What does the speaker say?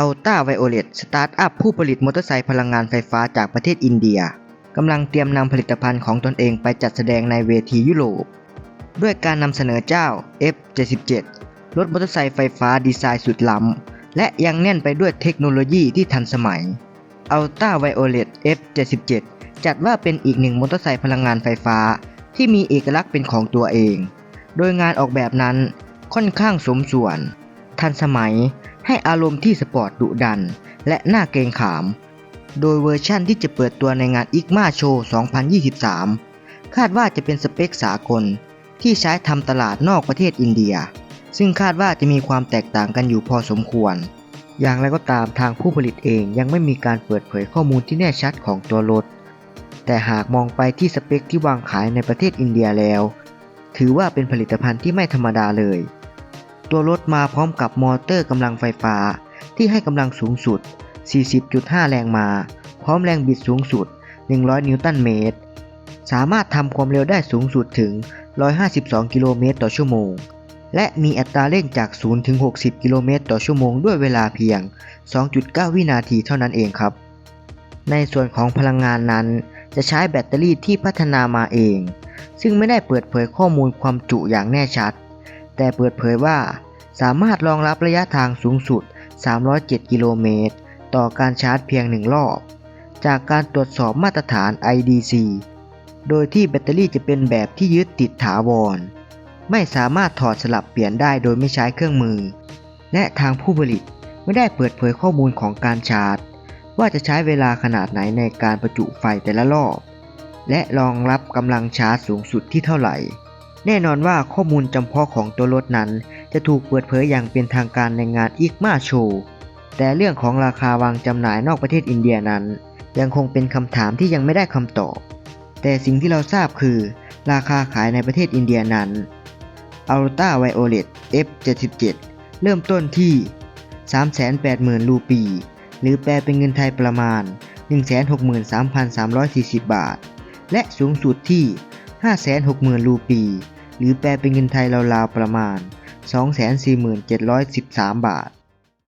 Ultra Violet สตาร์ทอัพผู้ผลิตมอเตอร์ไซค์พลังงานไฟฟ้าจากประเทศอินเดียกำลังเตรียมนำผลิตภัณฑ์ของตนเองไปจัดแสดงในเวทียุโรป ด้วยการนำเสนอเจ้า F77 รถมอเตอร์ไซค์ไฟฟ้าดีไซน์สุดล้ำ และยังแน่นไปด้วยเทคโนโลยีที่ทันสมัย Ultra Violet F77 จัดว่าเป็นอีกหนึ่งมอเตอร์ไซค์พลังงานไฟฟ้า ที่มีเอกลักษณ์เป็นของตัวเอง โดยงานออกแบบนั้นค่อนข้างสมส่วน ทันสมัย ให้อารมณ์ที่สปอร์ตดุดัน และน่าเกรงขาม โดยเวอร์ชั่นที่จะเปิดตัวในงาน IGMA Show 2023 คาดว่าจะเป็นสเปคสากล ที่ใช้ทำตลาดนอกประเทศอินเดีย ซึ่งคาดว่าจะมีความแตกต่างกันอยู่พอสมควร อย่างไรก็ตามทางผู้ผลิตเองยังไม่มีการเปิดเผยข้อมูลที่แน่ชัดของตัวรถ แต่หากมองไปที่สเปคที่วางขายในประเทศอินเดียแล้ว ถือว่าเป็นผลิตภัณฑ์ที่ไม่ธรรมดาเลย ตัวรถมาพร้อมกับมอเตอร์กำลังไฟฟ้า ที่ให้กำลังสูงสุด 40.5 แรงม้าพร้อมแรงบิดสูงสุด 100 นิวตันเมตร สามารถทำความเร็วได้สูงสุดถึง 152 กิโลเมตรต่อชั่วโมง และมีอัตราเร่งจาก 0 ถึง 60 กิโลเมตรต่อชั่วโมงด้วยเวลาเพียง 2.9 วินาทีเท่านั้นเองครับ ในส่วนของพลังงานนั้น จะใช้แบตเตอรี่ที่พัฒนามาเอง ซึ่งไม่ได้เปิดเผยข้อมูลความจุอย่างแน่ชัด แต่เปิดเผยว่า สามารถรองรับระยะทางสูงสุด 307 กิโลเมตร ต่อการชาร์จเพียงหนึ่งรอบ จากการตรวจสอบมาตรฐาน IDC โดยที่แบตเตอรี่จะเป็นแบบที่ยึดติดถาวร ไม่สามารถถอดสลับเปลี่ยนได้โดยไม่ใช้เครื่องมือ และทางผู้ผลิตไม่ได้เปิดเผยข้อมูลของการชาร์จ ว่าจะใช้เวลาขนาดไหนในการประจุไฟแต่ละรอบ และรองรับกำลังชาร์จสูงสุดที่เท่าไหร่ แน่นอนว่าข้อมูลจำเพาะของตัวรถนั้น จะถูกเปิดเผยอย่างเป็นทางการในงานอีกมาโชว์แต่เรื่องของราคาวางจำหน่ายนอกประเทศอินเดียนั้น ยังคงเป็นคำถามที่ยังไม่ได้คำตอบ แต่สิ่งที่เราทราบคือ ราคาขายในประเทศอินเดียนั้น Ultra Violet F77 เริ่มต้นที่ 380,000 รูปี หรือแปลเป็นเงินไทยประมาณ 163,340 บาท และสูงสุดที่ 560,000 รูปี หรือแปลเป็นเงินไทยราวๆประมาณ 24713 บาท